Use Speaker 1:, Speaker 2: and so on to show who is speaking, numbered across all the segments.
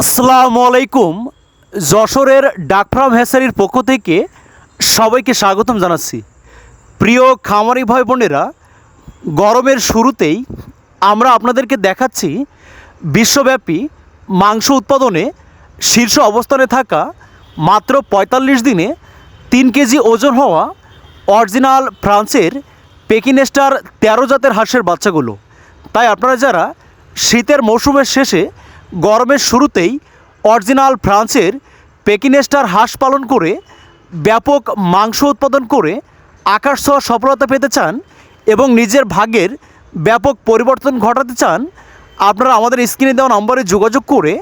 Speaker 1: আসসালামু আলাইকুম। যশোরের ডাকফ্রাম হ্যাসারির পক্ষ থেকে সবাইকে স্বাগতম জানাচ্ছি। প্রিয় খামারি ভাই বোনেরা, গরমের শুরুতেই আমরা আপনাদেরকে দেখাচ্ছি বিশ্বব্যাপী মাংস উৎপাদনে শীর্ষ অবস্থানে থাকা মাত্র পঁয়তাল্লিশ দিনে তিন কেজি ওজন হওয়া অরিজিনাল ফ্রান্সের পেকিনেস্টার তেরো জাতের হাঁসের বাচ্চাগুলো। তাই আপনারা যারা শীতের মৌসুমের শেষে গরমের শুরুতেই অরিজিনাল ফ্রান্সের পেকিনেস্টার হাঁস পালন করে ব্যাপক মাংস উৎপাদন করে আকাশ ছোঁয়া সফলতা পেতে চান এবং নিজের ভাগ্যের ব্যাপক পরিবর্তন ঘটাতে চান, আপনারা আমাদের স্ক্রিনে দেওয়া নম্বরে যোগাযোগ করে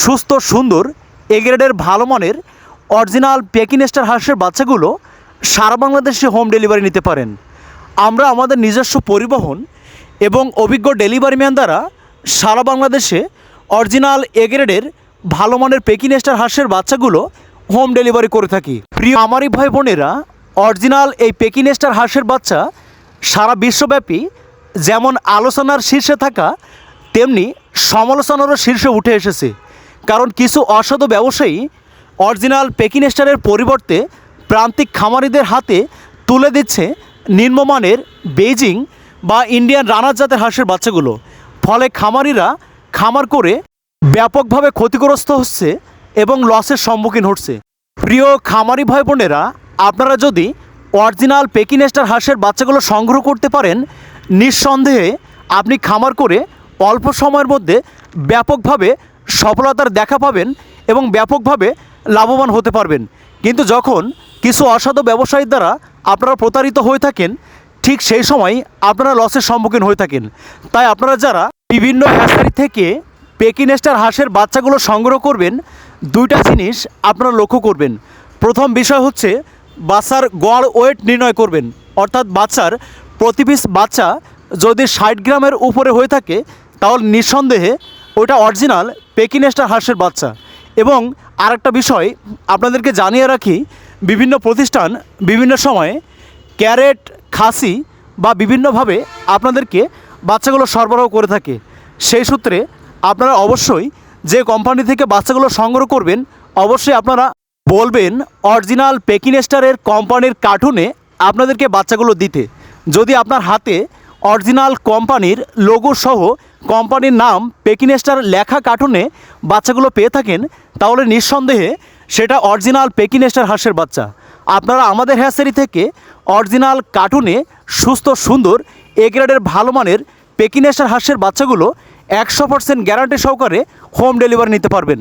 Speaker 1: সুস্থ, সুন্দর এগ্রেডের ভালো মানের অরিজিনাল পেকিনেস্টার হাঁসের বাচ্চাগুলো সারা বাংলাদেশে হোম ডেলিভারি নিতে পারেন। আমরা আমাদের নিজস্ব পরিবহন এবং অভিজ্ঞ ডেলিভারি ম্যান দ্বারা সারা বাংলাদেশে অরিজিনাল এ গ্রেডের ভালো মানের পেকিনেস্টার হাঁসের বাচ্চাগুলো হোম ডেলিভারি করে থাকি। প্রিয় আমারই ভাই বোনেরা, অরিজিনাল এই পেকিনেস্টার হাঁসের বাচ্চা সারা বিশ্বব্যাপী যেমন আলোচনার শীর্ষে থাকা, তেমনি সমালোচনারও শীর্ষে উঠে এসেছে। কারণ কিছু অসাধু ব্যবসায়ী অরিজিনাল পেকিনেস্টারের পরিবর্তে প্রান্তিক খামারিদের হাতে তুলে দিচ্ছে নিম্নমানের বেইজিং বা ইন্ডিয়ান রানার জাতের হাঁসের বাচ্চাগুলো। ফলে খামারিরা খামার করে ব্যাপকভাবে ক্ষতিগ্রস্ত হচ্ছে এবং লসের সম্মুখীন হচ্ছে। প্রিয় খামারি ভাই বোনেরা আপনারা যদি অরিজিনাল পেকিনেস্টার হাঁসের বাচ্চাগুলো সংগ্রহ করতে পারেন, নিঃসন্দেহে আপনি খামার করে অল্প সময়ের মধ্যে ব্যাপকভাবে সফলতার দেখা পাবেন এবং ব্যাপকভাবে লাভবান হতে পারবেন। কিন্তু যখন কিছু অসাধু ব্যবসায়ীর দ্বারা আপনারা প্রতারিত হয়ে থাকেন, ঠিক সেই সময় আপনারা লসের সম্মুখীন হয়ে থাকেন। তাই আপনারা যারা বিভিন্ন হ্যাসারি থেকে পেকিনেস্টার হাঁসের বাচ্চাগুলো সংগ্রহ করবেন। দুইটা জিনিস আপনারা লক্ষ্য করবেন। প্রথম বিষয় হচ্ছে বাচ্চার গড় ওয়েট নির্ণয় করবেন। অর্থাৎ বাচ্চার প্রতি পিস বাচ্চা যদি ষাট গ্রামের উপরে হয়ে থাকে, তাহলে নিঃসন্দেহে ওটা অরিজিনাল পেকিনেস্টার হাঁসের বাচ্চা। এবং আরেকটা বিষয় আপনাদেরকে জানিয়ে রাখি, বিভিন্ন প্রতিষ্ঠান বিভিন্ন সময়ে ক্যারেট, খাসি বা বিভিন্নভাবে আপনাদেরকে বাচ্চাগুলো সরবরাহ করে থাকে। সেই সূত্রে আপনারা অবশ্যই যে কোম্পানি থেকে বাচ্চাগুলো সংগ্রহ করবেন, অবশ্যই আপনারা বলবেন অরিজিনাল পেকিনেস্টারের কোম্পানির কার্টুনে আপনাদেরকে বাচ্চাগুলো দিতে। যদি আপনার হাতে অরিজিনাল কোম্পানির লোগো সহ কোম্পানির নাম পেকিনেস্টার লেখা কার্টুনে বাচ্চাগুলো পেয়ে থাকেন, তাহলে নিঃসন্দেহে সেটা অরিজিনাল পেকিনেস্টার হাঁসের বাচ্চা। আপনারা আমাদের হ্যাসারি থেকে অরিজিনাল কার্টুনে সুস্থ, সুন্দর এ গ্রেডের ভালো মানের পেকিনেশার হাঁসের বাচ্চাগুলো একশো পার্সেন্ট গ্যারান্টি সহকারে হোম ডেলিভারি নিতে পারবেন।